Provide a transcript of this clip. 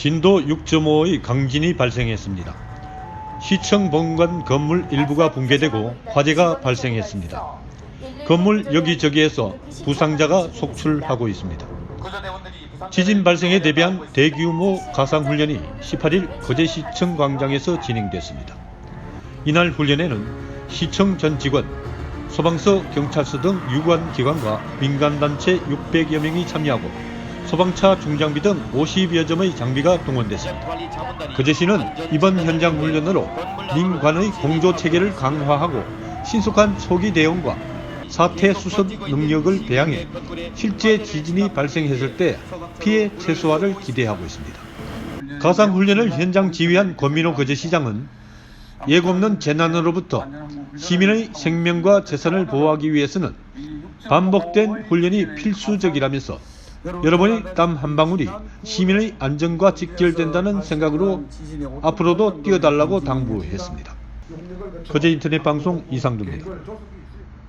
진도 6.5의 강진이 발생했습니다. 시청 본관 건물 일부가 붕괴되고 화재가 발생했습니다. 건물 여기저기에서 부상자가 속출하고 있습니다. 지진 발생에 대비한 대규모 가상훈련이 18일 거제시청 광장에서 진행됐습니다. 이날 훈련에는 시청 전 직원, 소방서, 경찰서 등 유관 기관과 민간단체 600여 명이 참여하고 소방차 중장비 등 50여 점의 장비가 동원됐습니다. 거제시는 이번 현장 훈련으로 민관의 공조 체계를 강화하고 신속한 초기 대응과 사태 수습 능력을 배양해 실제 지진이 발생했을 때 피해 최소화를 기대하고 있습니다. 가상 훈련을 현장 지휘한 권민호 거제시장은 예고없는 재난으로부터 시민의 생명과 재산을 보호하기 위해서는 반복된 훈련이 필수적이라면서 여러분의 땀 한 방울이 시민의 안전과 직결된다는 생각으로 앞으로도 뛰어달라고 당부했습니다. 거제 인터넷 방송 이상두입니다.